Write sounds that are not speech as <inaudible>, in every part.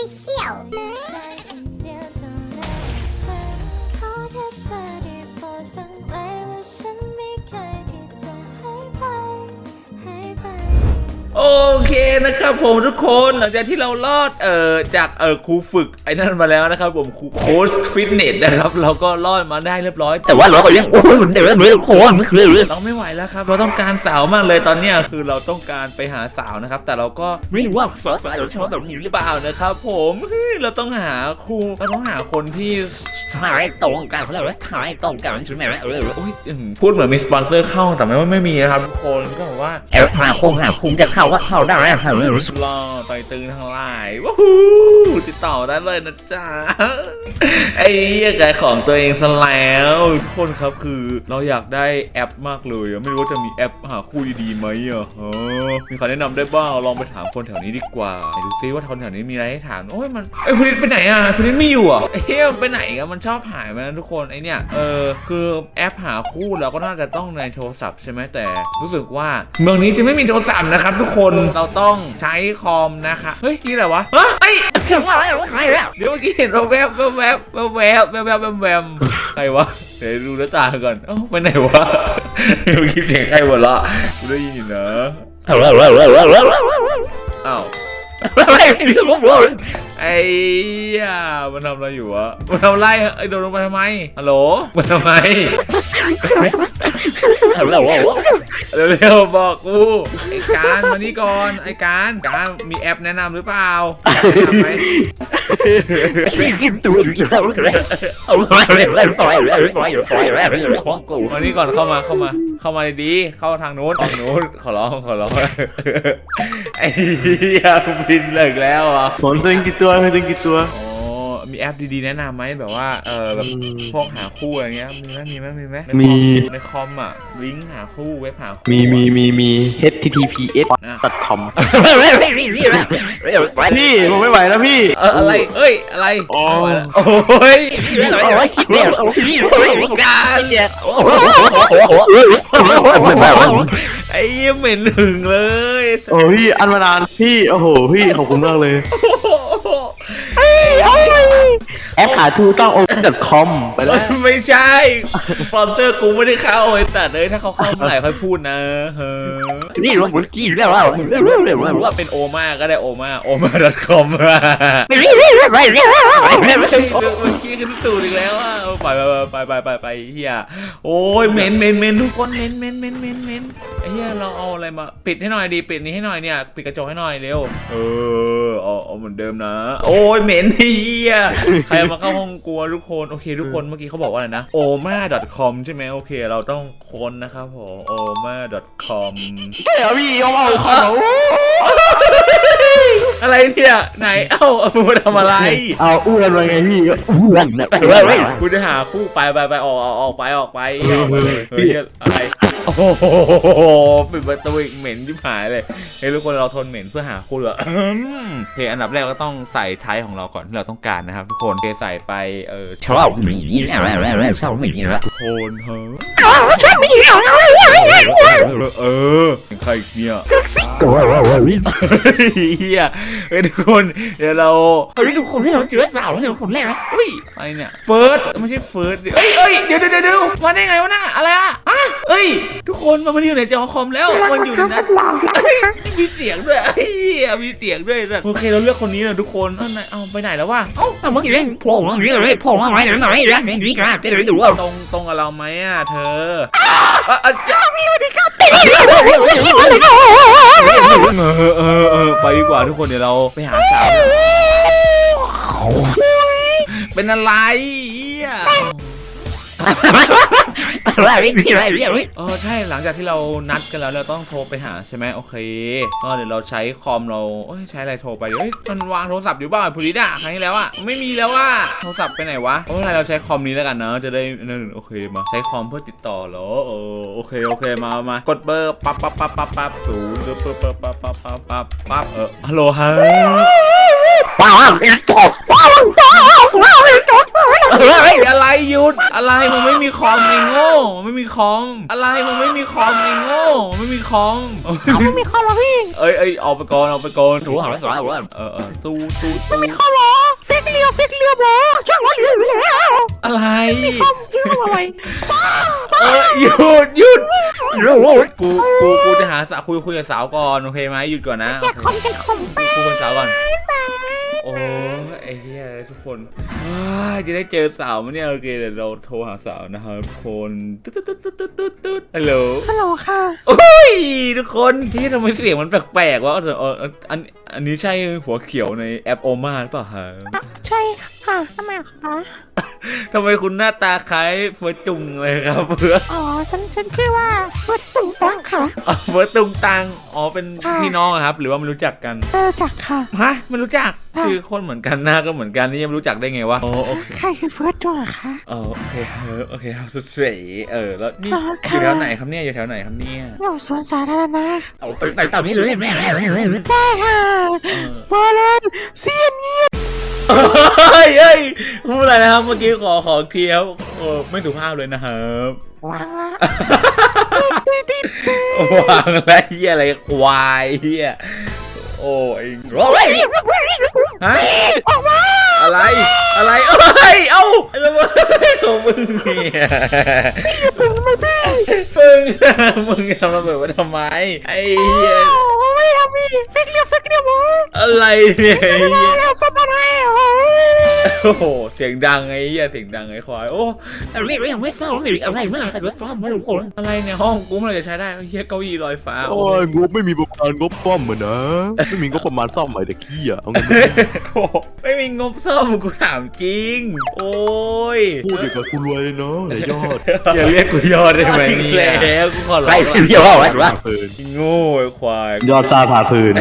Official <laughs> นะครับผมทุกคนหลังจากที่เรารอดเอ่อจากเอ่อครูฝึกไอ้นั่นมาแล้วนะครับผมครูโค้ชฟิตเนสนะครับเราก็รอดมาได้เรียบร้อย แต่ว่าเราก็ยังโอ้ยเหมันเดือดเลยโอ้ยมันคือเลยเราไม่ไหวแล้วครับ เราต้องการสาวมากเลยตอนเนี้ยคือเราต้องการไปหาสาวนะครับ แต่เราก็ไม่รู้ว่าสาวสาวชอบแบบนี้หรือเปล่านะครับ ผมเฮ้ยเราต้องหาครูเราต้องหาคนที่ถ่ายตรงกันเขาเรียกว่าถ่ายตรงกันใช่ไหมเออโอ้ยอื้อหือพูดเหมือนมีสปอนเซอร์เข้าแต่ไม่ว่าไม่มีนะครับทุกคนก็แบบว่าแอปพาคงหาคงจะเข้าก็เข้าได้แล้วครับรอต่อยตึงทั้งหลายว้ฮู้ติดต่อได้เลยนะจ๊ะไอ้เหี้ยขายของตัวเองซะแล้วทุกคนครับคือเราอยากได้แอปมากเลยอะไม่รู้ว่าจะมีแอปหาคู่ดีๆไหมอะเออมีใครแนะนำได้บ้างลองไปถามคนแถวนี้ดีกว่าไหนดูซิว่าคนแถวนี้มีอะไรให้ถามโอ้ยมันไอ้ยคุณนิดไปไหนอะคุณนิดไม่อยู่อะไอ้เหี้ยมันไปไหนกันมันชอบหายไปนะทุกคนไอ้เนี่ยเออคือแอปหาคู่เราก็น่าจะต้องในโทรศัพท์ใช่ไหมแต่ รู้สึกว่าเมืองนี้จะไม่มีโทรศัพท์นะครับทุกคนเราต้ององใช้คอมนะคะเฮ้ยนี่อะไรวะเฮ้ยเดี๋ยวเมื่อกี้เห็นเราแวบแวบแวบแวบแวบแวบแวบใครวะเดี๋ยวดูหน้าตาก่อนเอ้าไปไหนวะเมื่อกี้เสียงใครหัวละกูได้ยินนะอ้าว ไรเรื่องของเราไอ้ยามันทำอะไรอยู่วะมันทำไรไอ้โดนลงมาทำไมฮัลโหลมันทำไมอะไรวะเร็วๆบอกกูไอ้การมานี่ก่อนไอ้การการมีแอปแนะนำหรือเปล่าแนะนำไหม วันนี้ก่อนเข้ามาเข้ามา เข้ามาดีๆเข้าทางนู้นทางนู้นขอร้องขอร้องไอ้เหี้ยบินเลิกแล้วอะผมตึงกี่ตัวผมตึงกี่ตัวโอ้ แอปดีๆ แนะนำไหมแบบว่าเออแบบพวกหาคู่อะไรเงี้ยมีไหมมีไหมมีไหมในคอมี ในคอมอะลิงก์หาคู่เว็บหาคู่มีมีมีมี https com พี่ผมไม่ไหวแล้วพี่เอออะไรเอ้ยอะไรอ๋อเอามาแล้วโอ้ยการเนี่ยไอ้เหี้ยเหม็นหึงเลย โอ้พี่อันมานานพี่โอ้โหพี่ขอบคุณมากเลย แอปหาทูต้อง open com ไปแล้ว ไม่ใช่สปอนเซอร์กูไม่ได้เข้าไอ้สัตว์เลยถ้าเขาเข้าเมื่อไหร่ค่อยพูดนะเฮ้ยนี่เราหมุนกี่แล้วเราว่าเป็นโอมาก็ได้โอมาโอมา .com ไม่รีบไม่รีบไม่รีบไม่รีบเมื่อกี้ขึ้นสูตรอีกแล้วอะไปไปไปไปไปไปเฮียโอ้ยเหม็นเหม็นเหม็นทุกคนเหม็นเหม็นเหม็นเหม็นเหม็นไอ้ เฮียเราเอาอะไรมาปิดให้หน่อยดีปิดนี้ให้หน่อยเนี่ยปิดกระจกให้หน่อยเร็วเออเอาเอาเหมือนเดิมนะ โอ้ยเหม็นเฮียใครมาเข้าห้องกลัวทุกคนโอเคทุกคนเมื่อกี้เขาบอกว่าอะไรนะ oma.com ใช่ไหมโอเค เราต้องค้นนะครับผม oma.com เดี๋ยวพี่เอาเอาเขา อะไรเนี่ยไหนเอ้าเอามาทำอะไรเอาอ้วนไปไงพี่อ้วนนะคุณจะหาคู่ไปไปไปออกออกออกไปออกไปออกไปเลยเฮ้ยอะไรโอ้โหปิดประตูอีกเหม็นที่หายเลยเฮ้ยทุกคนเราทนเหม็นเพื่อหาคู่เหรออืมโอเคอันดับแรกก็ต้องใส่ไทยของเราก่อนที่เราต้องการนะครับทุกคนโอเคใส่ไปเออชอบหมีอะไรอะไรอะไรชอบหมีละโทนเฮ้ยชอบหมีอะไรอะไรอะไรเออใครอีกเนี่ยตัวอะไรเฮียเฮ้ยทุกคนเดี๋ยวเราเฮ้ยทุกคนที่เราเจอสาวเนี่ยคนแรกนะเฮ้ยอะไรเนี่ยเฟิร์สไม่ใช่เฟิร์สดิเอ้ยเอ้ยเดี๋ยวเดี๋ยวเดี๋ยวมาได้ไงวะน่ะอะไรอะอะเอ้ย ทุกคนมันมาอยู่ในจอคอมแล้วมันอยู่ในนั้นเฮ้ยมีเสียงด้วยเฮ้ยมีเสียงด้วยสัตว์โอเคเราเลือกคนนี้นะทุกคนเอ้าไหนเอาไปไหนแล้ววะเอ้าเมื่อกี้เล่นพงอะไรอะไรพงอะไรอะไรอะไรนี่กันจะได้ดูว่าตรงตรงกับเราไหมอะเธออะอะอย่าเออเออเออไปดีกว่าทุกคนเดี๋ยวเราไปหาสาวเป็นอะไรเหี้ย เออใช่หลังจากที่เรานัดกันแล้วเราต้องโทรไปหาใช่ไหมโอเคก็เดี๋ยวเราใช้คอมเราเอ้ยใช้อะไรโทรไปเฮ้ยมันวางโทรศัพท์อยู่บ้างพูลิดอะครั้งที่แล้วอะไม่มีแล้วว่าโทรศัพท์ไปไหนวะโอ้ยเราใช้คอมนี้แล้วกันนะจะได้นั่นโอเคมาใช้คอมเพื่อติดต่อเหรอเออโอเคโอเคมามากดเบอร์ปั๊บปั๊บปั๊บปั๊บปั๊บศูนย์ปั๊บปั๊บปั๊บปั๊บปั๊บปั๊บปั๊บเออฮัลโหลฮะว้าวว้าวจบว้าวจบ เฮ้ยอะไรหยุดอะไรมันไม่มีคอมไอ้โง่มันไม่มีคอมอะไรมันไม่มีคอมไอ้โง่มันไม่มีคอมเอาไม่มีข้อหรอพี่เอ้ยเอ้ยออกไปก่อนออกไปก่อนถูกหัวหัวหัวเออเออตู้ตู้ตู้มีข้อหรอเฟกเรียวเฟกเรียวบอช่างร้อยอยู่แล้วอะไรคอมชื่ออะไรเออหยุดหยุดกูกูกูจะหาสาวคุยคุยกับสาวก่อนโอเคไหมหยุดก่อนนะแกคอมแกคอมแป๊คุยกับสาวก่อนโอ้ไอ้เหี้ยทุกคนจะได้เจอสาวมั้ยเนี่ยโอเคเดี๋ยวเราโทรหาสาวนะครับทุกคนตุ๊ดตุ๊ดตุ๊ดตุ๊ดตุ๊ดตุ๊ดฮัลโหลฮัลโหลค่ะโอ้ยทุกคนที่ทำไมเสียงมันแปลกๆวะอันอันนี้ใช่หัวเขียวในแอปโอมาหรือเปล่าฮะใช่ค่ะทำไมคะ ทำไมคุณหน้าตาคล้ายเฟิร์สจุงเลยครับเพื่อนอ๋อ ฉัน ฉันชื่อว่าเฟิร์สตุ่งตังค่ะอ๋อเฟิร์สตุงตังอ๋อเป็นพี่น้องอะครับ หรือว่าไม่รู้จักกันเออจักค่ะ ฮะไม่รู้จักค่ะ ชื่อคนเหมือนกันหน้าก็เหมือนกันนี่ยังไม่รู้จักได้ไงวะอ๋อโอเคใครคือเฟิร์สจุงอะคะ เออโอเคเออโอเคครับสุดเสยเออแล้วนี่ค่ะอยู่แถวไหนครับเนี่ยอยู่แถวไหนครับเนี่ยอยู่สวนสาธารณะเอาไปไปตอนนี้เลยแม่แม่แม่แม่ได้ค่ะพอแล้วเสียงเงียบ เฮ้ยเฮ้ยพูดอะไรนะครับ เมื่อกี้ขอขอเคลียร์โอ้ไม่สุภาพเลยนะครับวางละวางอะไรเฮียอะไรควายเฮียโอ้ยโอ้ยฮะอะไรอะไรเอ้ยเอ้าอะไรวะของมึงเนี่ยมึงมึงทำระเบิดมาทำไมไอ้เหี้ยโอ้ยทำนี่เฟกเรียวเฟกเรียวบออะไรเนี่ยไอ้เหี้ย โอ้โห เสียงดังไอ้เหี้ยเสียงดังไอ้ควาย โอ้อะไรไม่ไม่ซ้อมไม่อะไรไม่อะไรไม่ซ้อมไม่รู้คนอะไรเนี่ยห้องกูมื่อไหร่จะใช้ได้เหี้ยเก้าอี้ลอยฟ้า โอ้ยงบไม่มีประมาณงบซ่อมเหมือนนะ ไม่มีงบประมาณซ่อมใหม่แต่ขี้อะเอาเงินมาโอ้ไม่มีงบซ่อมกูถามจริง โอ้ยพูดเดียวกับคุณรวยเลยเนาะยอดอย่าเรียกกูยอดได้ไหมเนี่ยแล้วกูขอร้ใครเรียกว่าอะไรวะเพลินโง่ควาย ยอดซาพาพลิน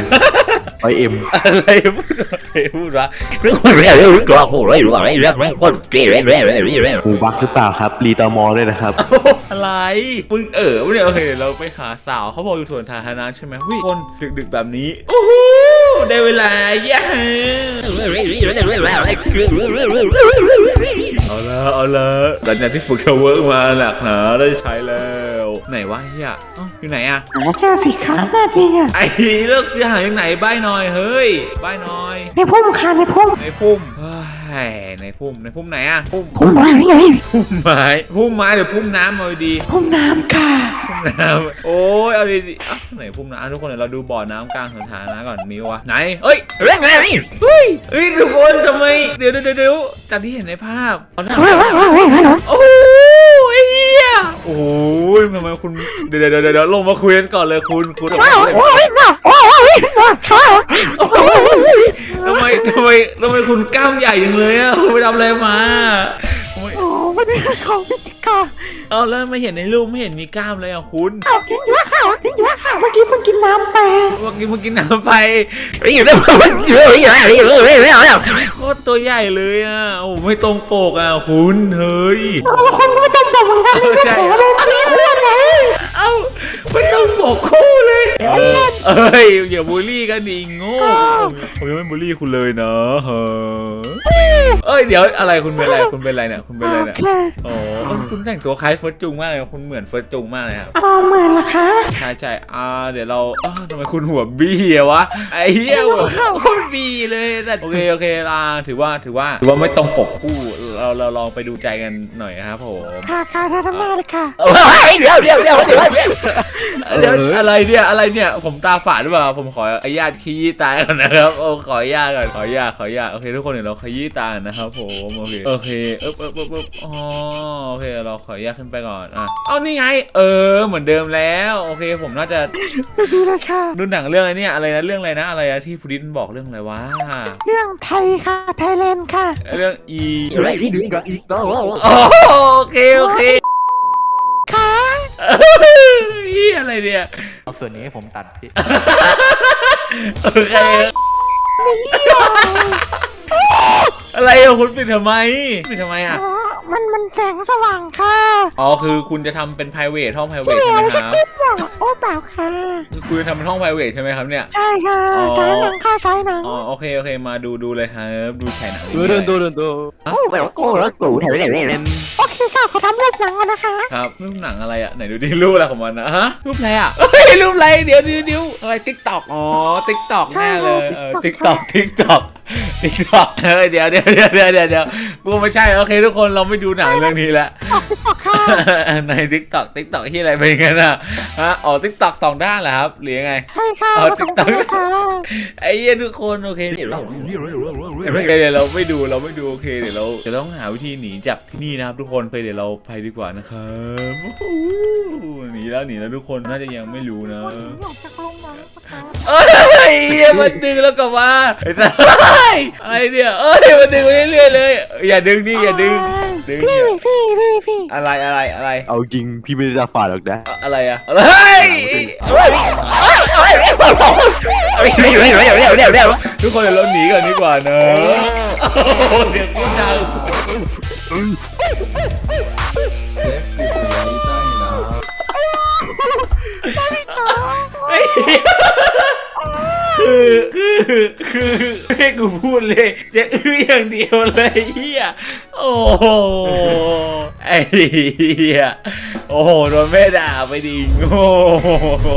ไปเอ็มอะไรพูดอะไรพูดวะเรื่องคนเรียกเรื่องกลัวโหอะไรหรืออะไรเรื่องไม่คนเกย์เรื่องเรื่องเรื่องเรื่องหูบักหรือเปล่าครับรีตอมอเลยนะครับอะไรมึงเออเนี่ยโอเคเราไปหาสาวเขาบอกอยู่สวนสาธารณะใช่ไหมวิคนดึกๆแบบนี้โอ้โหได้เวลาแย่เอาละเอาละหลังจากที่ฝึกทาวเวิร์กมาหนักหนาได้ใช้แล้ว ไหนวะเฮียเอ้าอยู่ไหนอะแค่สีขาหน้าดีอะไอ้เลิกจะหาอย่างไหนใบ้หน่อยเฮ้ยใบ้หน่อย ในพุ่มค่ะในพุ่มในพุ่มเฮ้ยในพุ่มในพุ่มไหนอะพุ่มพุ่มไม้ไงพุ่มไม้พุ่มไม้หรือพุ่มน้ำเอาดีพุ่มน้ำค่ะพุ่มน้ำโอ้ยเอาดีๆอะไหนพุ่มน้ำทุกคนเดี๋ยวเราดูบ่อน้ำกลางสวนสาธารณะก่อนมีวะไหนเอ้ยเรื่องอะไรเฮ้ยเฮ้ยทุกคนทำไมเดี๋ยวเดี๋ยวเดี๋ยวจากที่เห็นในภาพเอาหน้าเฮ้ยเฮ้ยเฮ้ยเฮ้ยเฮ้ยโอ้ยเฮียโอ้ยทำไม คุณเดี๋ยวเดี๋ยวเดี๋ยวเดี๋ยวลงมาคุยกันก่อนเลยคุณคุณโอ้ยโอ้ยโอ้ยค่ะทำไมทำไมทำไมคุณกล้ามใหญ่จังเลยอะคุณไปทำอะไรมาทำไมโอ้ไม่ได้ของพิจิกาเอาแล้วไม่เห็นในรูปไม่เห็นมีกล้ามเลยอะคุณข่าวกินอยู่ว่าข่าวกินอยู่ว่าข่าวเมื่อกี้เพิ่งกินน้ำไปเมื่อกี้เมื่อกี้น้ำไปเรื่องเรื่องเรื่องเรื่องเรื่องเรื่องโคตรตัวใหญ่เลยอะโอ้ไม่ตรงปกอะคุณเฮ้ยคนไม่ต้องบอกเหมือนกันเลยใช่ขอเลยอันนี้อ้วนเลย เอ้าไม่ต้องปกคู่เลยเอ้ยอย่าบูลลี่กันดิโง่ผมยังไม่บูลลี่คุณเลยนะเฮ้ยเอ้ยเดี๋ยวอะไรคุณเป็นอะไรคุณเป็นอะไรเนี่ยคุณเป็นอะไรเนี่ยโอเคอ๋อเอ้ยคุณแต่งตัวคล้ายเฟิร์สจุงมากเลยคุณเหมือนเฟิร์สจุงมากเลยครับอ๋อเหมือนละคะใช่ใช่อ่าเดี๋ยวเราอ้าวทำไมคุณหัวบี้อะวะไอ้เหี้ยหัวโคตรบี้เลยแต่โอเคโอเคลาถือว่าถือว่าถือว่าไม่ตรงปกคู่ เราเราลองไปดูใจกันหน่อยนะครับผมค่ะค่ะท่านทั้งมาเลยค่ะเรื่องเรื่องเรื่องเรื่องเดี๋ยวอะไรเนี่ยอะไรเนี่ยผมตาฝาดหรือเปล่าผมขออนุญาตขยี้ตาก่อนนะครับโอ้ขออนุญาตก่อนขออนุญาตขออนุญาตโอเคทุกคนเดี๋ยวเราขยี้ตานะครับผมโอเคโอเคเอ๊บเอ๊บเอ๊บเอ๊บอ๋อโอเคเราขออนุญาตขึ้นไปก่อนอะเอานี่ไง เออเหมือนเดิมแล้วโอเคผมน่าจะดีเลยค่ะ ดูหนังเรื่องอะไรเนี่ยอะไรนะเรื่องอะไรนะอะไรนะที่ฟรินบอกเรื่องอะไรวะเรื่องไทยค่ะไทยแลนด์ค่ะ เรื่องอี อะไรที่ดงกันอีกแล้วอ๋อโอเคโอเคค่ะอีอะไรเนี่ยเอาส่วนนี้ให้ผมตัดพี่โอเคอะไรอะคุณปิดทำไมปิดทำไมอะอ๋อมันมันแสงสว่างค่ะอ๋อคือคุณจะทำเป็น private ห้อง private เดี๋ใช่ยวไหมจะครับ ล่าค่ะคุณจะทำเป็นห้อง private ใช่ไหมครับเนี่ย ใช่ค่ะอ๋อฉายหนังค่ะฉายหนังอ๋อโอเคโอเคมาดูดูเลยครับดูฉายหนังเออเดินตัวเดินตัวโอ้แบบโก้แล้วกูแถวไหนเนี่ยโอเคค่ะขอทำรูปหนังก่อนนะคะครับรูปหนังอะไรอะไหนดูดิรูปอะไรของมันนะฮะรูปอะไรอะเฮ้ยรูปอะไรเดี๋ยวเดี๋ยวเดี๋ยวอะไรติ๊กต็อกอ๋อติ๊กต็อกแน่เลยเออติ๊กต็อกติ๊กต็อกติ๊กต็อกเฮ้ยเดี๋ยวเดี๋ยวเดี๋ยวเดี๋ยวเดี๋ยวเดี๋ยวกูไม่ใช่โอเคทุกคนเราไม่ดูหนังเรื่องนี้แล้วออกติ๊กต็อกค่ะในทิกตอกทิกตอกที่อะไรเป็นกันอะฮะอ๋อทิกตอกสองด้านเหรอครับ หรือยังไง ใช่ค่ะเอาผสมกัน TikTok ค่ะไอ้เหี้ยทุกคนโอเคเดี๋ยวเราเดี๋ยวเราไม่ดูเราไม่ดูโอเคเดี๋ยวเราจะต้องหาวิธีหนีจากที่นี่นะครับทุกคนไปเดี๋ยวเราไปดีกว่านะครับโอ้โหหนีแล้วหนีแล้วทุกคนน่าจะยังไม่รู้นะหนีออกจากโรงหนังนะคะเอ้ยเหี้ยมันดึงแล้วกลับมาไอ้สัสอะไรเนี่ยเอ้ยมันดึงไปเรื่อยๆเลย อย่าดึงนี่อย่าดึง ดึงพี่อย่าพี่พี่พี่อะไรอะไรอะไร เอาจริงพี่ไม่ได้ตาฝาดหรอกนะอะไรอะอะไรเฮ้ยเฮ้ยทุกคนเดี๋ยวเราหนีก่อนดีกว่านะโอ้โหเสียงพูดดังเฮ้ย คือคือคือให้กูพูดเลยจะอื้ออย่างเดียวเลยเฮียโอ้โหไอ้เฮียโอ้โหโดนแม่ด่าไปดิงโอ้โห